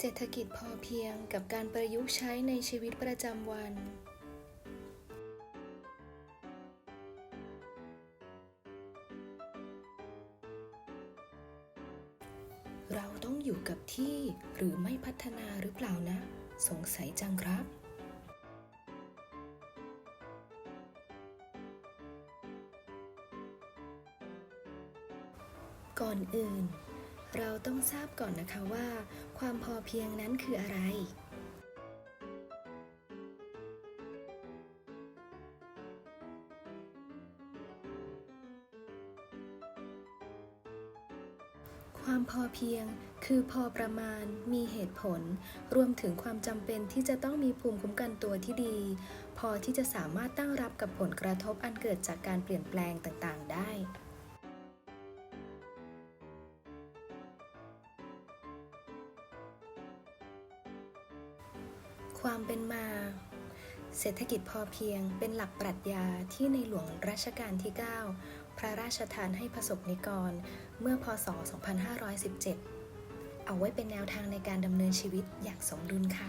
เศรษฐกิจพอเพียงกับการประยุกต์ใช้ในชีวิตประจำวัน เราต้องอยู่กับที่หรือไม่พัฒนาหรือเปล่านะ สงสัยจังครับก่อนอื่น เราต้องทราบก่อนนะคะว่า ความพอเพียงนั้นคืออะไร ความพอเพียงคือพอประมาณมีเหตุผล รวมถึงความจำเป็นที่จะต้องมีภูมิคุ้มกันตัวที่ดี พอที่จะสามารถตั้งรับกับผลกระทบอันเกิดจากการเปลี่ยนแปลงต่างๆ ได้ ความเป็นมา เศรษฐกิจพอเพียงเป็นหลักปรัชญาที่ในหลวงรัชกาลที่ 9 พระราชทานให้ประสบนิกร เมื่อพศ 2517 เอาไว้เป็นแนวทางในการดำเนินชีวิตอย่างสมดุลค่ะ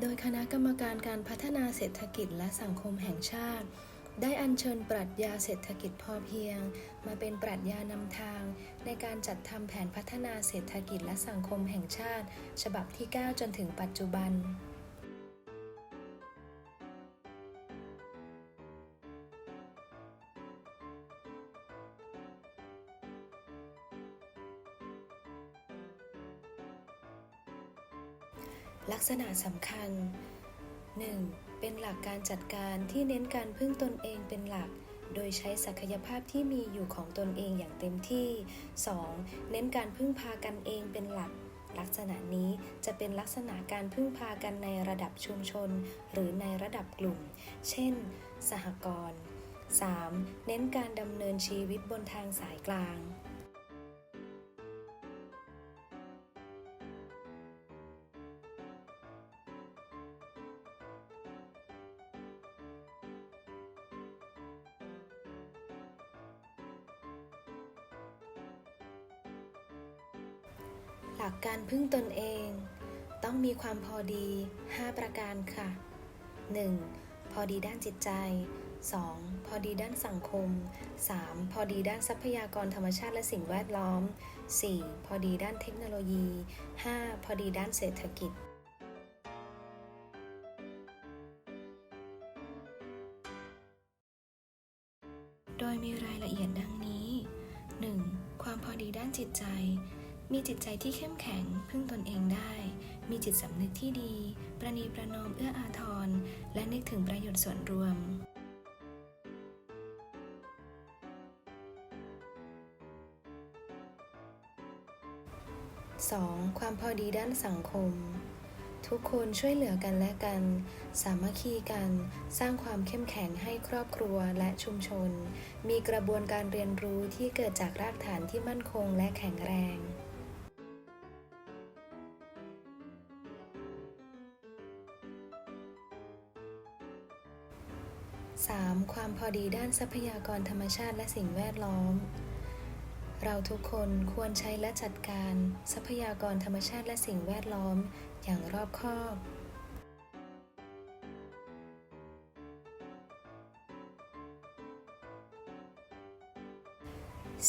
โดยคณะกรรมการการพัฒนาเศรษฐกิจและสังคมแห่งชาติ ได้อัญเชิญปรัชญาเศรษฐกิจพอเพียง มาเป็นปรัชญานำทาง ในการจัดทำแผนพัฒนาเศรษฐกิจและสังคมแห่งชาติ ฉบับที่ 9 จนถึงปัจจุบัน ษณะสำคัญ 1. เป็นหลักการจัดการที่เน้นการพึ่งตนเองเป็นหลัก โดยใช้ศักยภาพที่มีอยู่ของตนเองอย่างเต็มที่ 2. เน้นการพึ่งพากันเองเป็นหลัก ลักษณะนี้จะเป็นลักษณะการพึ่งพากันในระดับชุมชน หรือในระดับกลุ่ม เช่น สหกรณ์ 3. เน้นการดำเนินชีวิตบนทางสายกลาง หลักการพึ่งตนเอง ต้องมีความพอดี 5 ประการค่ะ 1. พอดีด้านจิตใจ 2. พอดีด้านสังคม 3. พอดีด้านทรัพยากรธรรมชาติและสิ่งแวดล้อม 4. พอดีด้านเทคโนโลยี 5. พอดีด้านเศรษฐกิจ โดยมีรายละเอียดดังนี้ 1. ความพอดีด้านจิตใจ มีจิตใจที่เข้มแข็ง พึ่งตนเองได้ มีจิตสำนึกที่ดี ประนีประนอมเอื้ออาทร และนึกถึงประโยชน์ส่วนรวม 2. ความพอดีด้านสังคม ทุกคนช่วยเหลือกันและกัน สามัคคีกัน สร้างความเข้มแข็งให้ครอบครัวและชุมชน มีกระบวนการเรียนรู้ที่เกิดจากรากฐานที่มั่นคงและแข็งแรง 3. ความพอดีด้านทรัพยากรธรรมชาติและสิ่งแวดล้อม เราทุกคนควรใช้และจัดการ ทรัพยากรธรรมชาติและสิ่งแวดล้อม อย่างรอบคอบ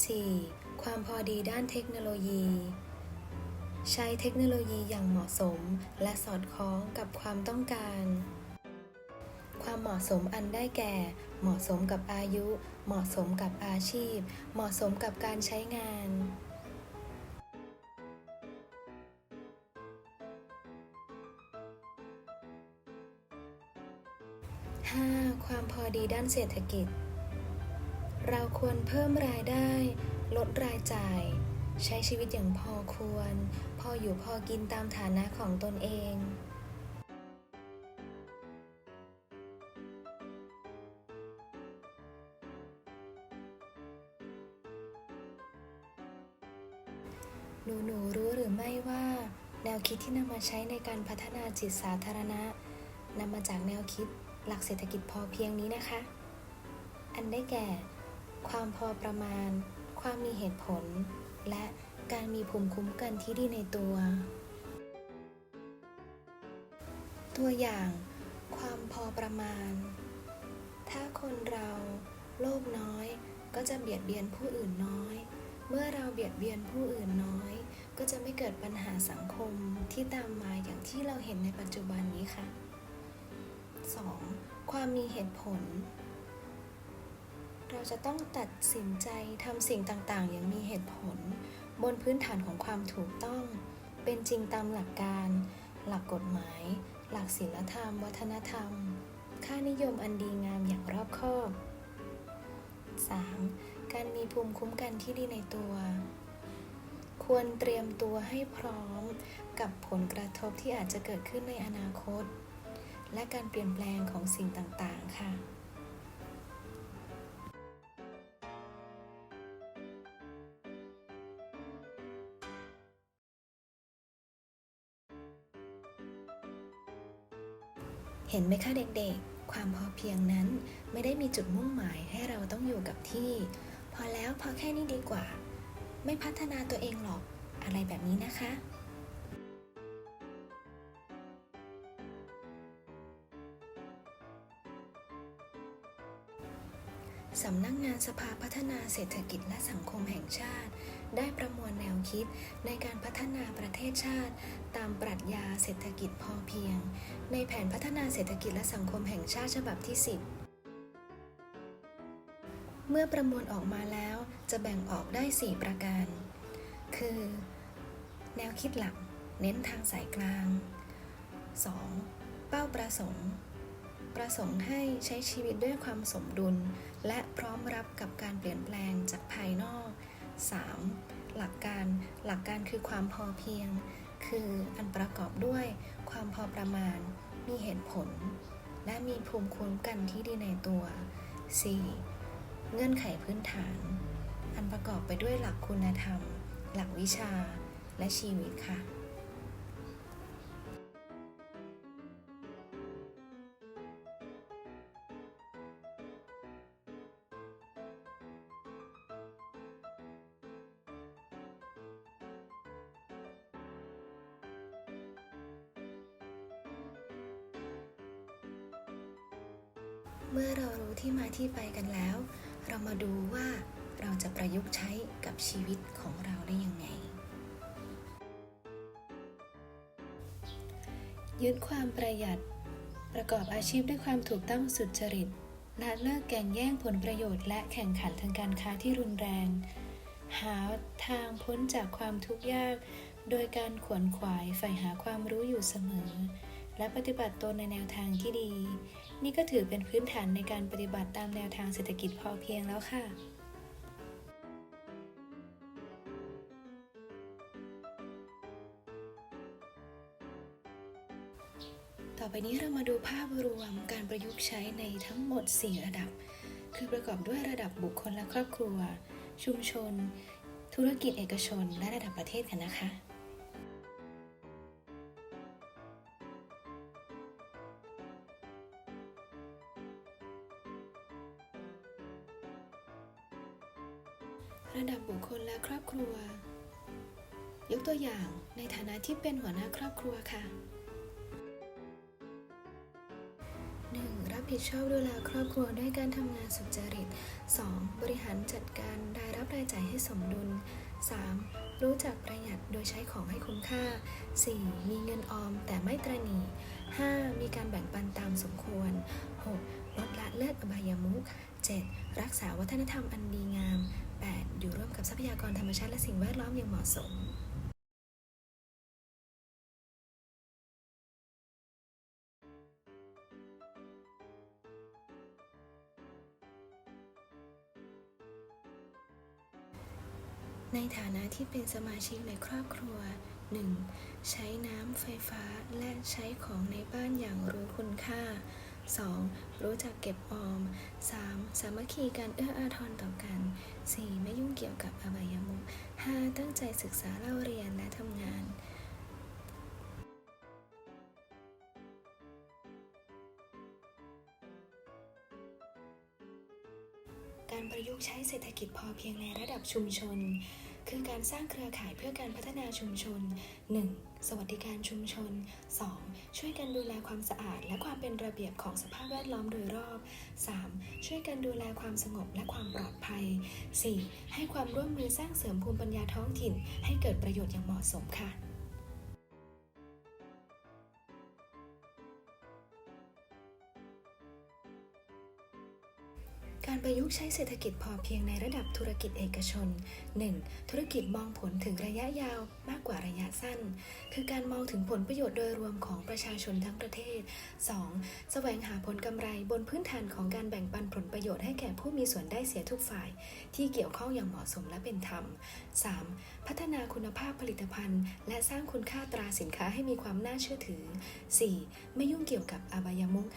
4. ความพอดีด้านเทคโนโลยี ใช้เทคโนโลยีอย่างเหมาะสม และสอดคล้องกับความต้องการ ความเหมาะสมอันได้แก่ เหมาะสมกับอายุ เหมาะสมกับอาชีพ เหมาะสมกับการใช้งาน 5. ความพอดีด้านเศรษฐกิจ เราควรเพิ่มรายได้ ลดรายจ่าย ใช้ชีวิตอย่างพอควร พออยู่พอกินตามฐานะของตนเอง หนูหนูรู้หรือไม่ว่า แนวคิดที่นำมาใช้ในการพัฒนาจิตสาธารณะนำมาจากแนวคิดหลักเศรษฐกิจพอเพียงนี้นะคะ อันได้แก่ ความพอประมาณ ความมีเหตุผล และการมีภูมิคุ้มกันที่ดีในตัว ตัวอย่าง ความพอประมาณ ถ้าคนเราโลภน้อยก็จะเบียดเบียนผู้อื่นน้อย เมื่อเราเบียดเบียนผู้อื่นน้อย ก็จะไม่เกิดปัญหาสังคมที่ตามมาอย่างที่เราเห็นในปัจจุบันนี้ค่ะ 2. ความมีเหตุผล เราจะต้องตัดสินใจทำสิ่งต่างๆ อย่างมีเหตุผล บนพื้นฐานของความถูกต้อง เป็นจริงตามหลักการ หลักกฎหมาย หลักศีลธรรม วัฒนธรรม ค่านิยมอันดีงามอย่างรอบคอบ 3. การมีภูมิคุ้มกันที่ดีในตัว ควรเตรียมตัวให้พร้อมกับผลกระทบที่อาจจะเกิดขึ้นในอนาคต และการเปลี่ยนแปลงของสิ่งต่าง ๆ ค่ะเห็นไหมคะเด็กๆ ความพอเพียงนั้นไม่ได้มีจุดมุ่งหมายให้เราต้องอยู่กับที่ อแล้วพอแค่นี้ดีกว่า ไม่พัฒนาตัวเองหรอกอะไรแบบนี้นะคะสำนักงานสภาพัฒนาเศรษฐกิจและสังคมแห่งชาติ ได้ประมวลแนวคิดในการพัฒนาประเทศชาติ ตามปรัชญาเศรษฐกิจพอเพียง ในแผนพัฒนาเศรษฐกิจและสังคมแห่งชาติฉบับที่ 10 เมื่อประมวลออกมาแล้วจะแบ่งออกได้ 4 ประการ คือ แนวคิดหลัก เน้นทางสายกลาง 2. เป้าประสงค์ ประสงค์ให้ใช้ชีวิตด้วยความสมดุล และพร้อมรับกับการเปลี่ยนแปลงจากภายนอก 3. หลักการหลักการคือความพอเพียง คืออันประกอบด้วยความพอประมาณ มีเหตุผล และมีภูมิคุ้มกันที่ดีในตัว 4. เงื่อนไขพื้นฐาน อันประกอบไปด้วยหลักคุณธรรม หลักวิชา และชีวิตค่ะ เมื่อเรารู้ที่มาที่ไปกันแล้ว เรามาดูว่าเราจะประยุกต์ใช้กับชีวิตของเราได้ยังไง ยึดความประหยัด ประกอบอาชีพด้วยความถูกต้องสุจริตละเลิกแก่งแย่งผลประโยชน์และแข่งขันทางการค้าที่รุนแรง หาทางพ้นจากความทุกข์ยาก โดยการขวนขวายใฝ่หาความรู้อยู่เสมอ และปฏิบัติตนในแนวทางที่ดี นี่ก็ถือเป็นพื้นฐานในการปฏิบัติตามแนวทางเศรษฐกิจพอเพียงแล้วค่ะต่อไปนี้เรามาดูภาพรวมการประยุกต์ใช้ในทั้งหมด 4 ระดับ คือประกอบด้วยระดับบุคคลและครอบครัว ชุมชน ธุรกิจเอกชน และระดับประเทศกันนะคะ ระดับบุคคลและครอบครัว ยกตัวอย่างในฐานะที่เป็นหัวหน้าครอบครัวค่ะ 1. รับผิดชอบดูแลครอบครัวด้วยการทำงานสุจริต 2. บริหารจัดการรายรับรายจ่ายให้สมดุล 3. รู้จักประหยัดโดยใช้ของให้คุ้มค่า 4. มีเงินออมแต่ไม่ตระหนี 5. มีการแบ่งปันตามสมควร 6. ลดละเลิกอบายามุข 7. รักษาวัฒนธรรมอันดีงาม 8. อยู่ร่วมกับทรัพยากรธรรมชาติและสิ่งแวดล้อมอย่างเหมาะสมในฐานะที่เป็นสมาชิกในครอบครัว 1. ใช้น้ำไฟฟ้าและใช้ของในบ้านอย่างรู้คุณค่า 2. รู้จักเก็บออม 3. สามัคคีการเอื้ออาทรต่อกัน 4. ไม่ยุ่งเกี่ยวกับอบายมุข 5. ตั้งใจศึกษาเล่าเรียนและทำงานการประยุกต์ใช้เศรษฐกิจพอเพียงในระดับชุมชน คือการสร้างเครือข่ายเพื่อการพัฒนาชุมชน 1. สวัสดิการชุมชน 2. ช่วยกันดูแลความสะอาด และความเป็นระเบียบของสภาพแวดล้อมโดยรอบ 3. ช่วยกันดูแลความสงบและความปลอดภัย 4. ให้ความร่วมมือสร้างเสริมภูมิปัญญาท้องถิ่น ให้เกิดประโยชน์อย่างเหมาะสมค่ะ การประยุกต์ใช้เศรษฐกิจพอเพียงในระดับธุรกิจเอกชน 1. ธุรกิจมองผลถึงระยะยาวมากกว่าระยะสั้น คือการมองถึงผลประโยชน์โดยรวมของประชาชนทั้งประเทศ 2. แสวงหาผลกำไรบนพื้นฐานของการแบ่งปันผลประโยชน์ให้แก่ผู้มีส่วนได้เสียทุกฝ่าย ที่เกี่ยวข้องอย่างเหมาะสมและเป็นธรรม 3. พัฒนาคุณภาพผลิตภัณฑ์ และสร้างคุณค่าตราสินค้าให้มีความน่าเชื่อถือ 4. ไม่ยุ่งเกี่ยวกับอบายมุข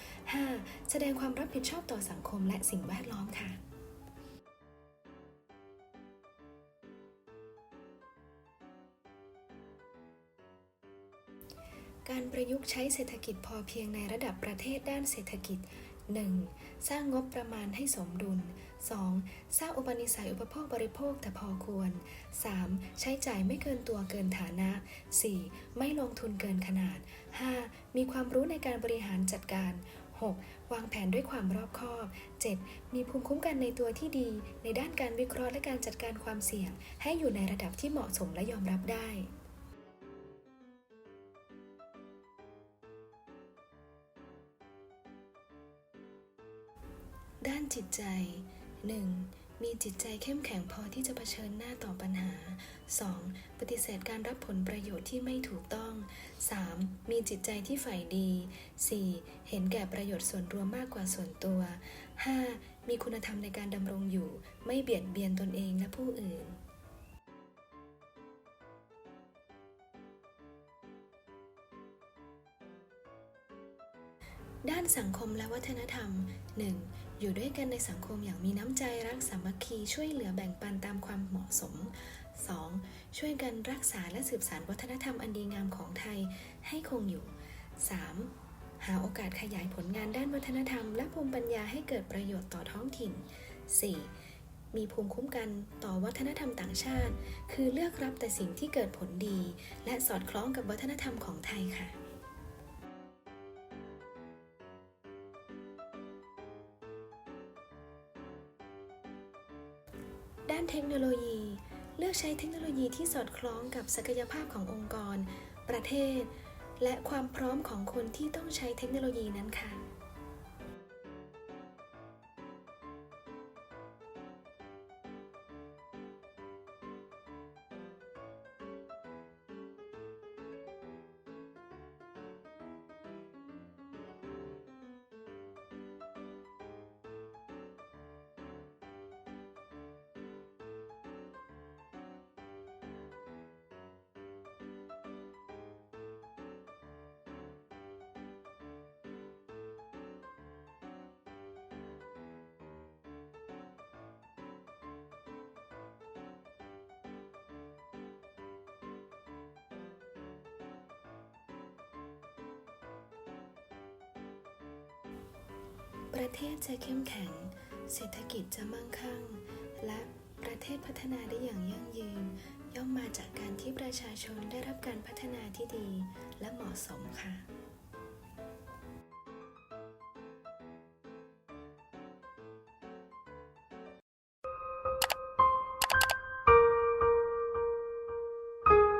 5. แสดงความรับผิดชอบต่อสังคมและสิ่งแวดล้อมค่ะการประยุกต์ใช้เศรษฐกิจพอเพียงในระดับประเทศด้านเศรษฐกิจ 1. สร้างงบประมาณให้สมดุล 2. สร้างอุปนิสัยอุปโภคบริโภคแต่พอควร 3. ใช้จ่ายไม่เกินตัวเกินฐานะ 4. ไม่ลงทุนเกินขนาด 5. มีความรู้ในการบริหารจัดการ 6. วางแผนด้วยความรอบคอบ 7. มีภูมิคุ้มกันในตัวที่ดี ในด้านการวิเคราะห์และการจัดการความเสี่ยง ให้อยู่ในระดับที่เหมาะสมและยอมรับได้ด้านจิตใจ 1. มีจิตใจเข้มแข็งพอที่จะเผชิญหน้าต่อปัญหา 2. ปฏิเสธการรับผลประโยชน์ที่ไม่ถูกต้อง 3. มีจิตใจที่ใฝ่ดี 4. เห็นแก่ประโยชน์ส่วนรวมมากกว่าส่วนตัว 5. มีคุณธรรมในการดำรงอยู่ ไม่เบียดเบียนตนเองและผู้อื่นด้านสังคมและวัฒนธรรม 1. อยู่ด้วยกันในสังคมอย่างมีน้ำใจรักสามัคคีช่วยเหลือแบ่งปันตามความเหมาะสม 2. ช่วยกันรักษาและสืบสานวัฒนธรรมอันดีงามของไทยให้คงอยู่ 3. หาโอกาสขยายผลงานด้านวัฒนธรรม และภูมิปัญญาให้เกิดประโยชน์ต่อท้องถิ่น 4. มีภูมิคุ้มกันต่อวัฒนธรรมต่างชาติ คือเลือกรับแต่สิ่งที่เกิดผลดี และสอดคล้องกับวัฒนธรรมของไทยค่ะด้านเทคโนโลยี เลือกใช้เทคโนโลยีที่สอดคล้องกับศักยภาพขององค์กร ประเทศ และความพร้อมของคนที่ต้องใช้เทคโนโลยีนั้นค่ะ ประเทศจะเข้มแข็ง เศรษฐกิจจะมั่งคั่ง และประเทศพัฒนาได้อย่างยั่งยืน ย่อมมาจากการที่ประชาชนได้รับการพัฒนาที่ดีและเหมาะสมค่ะ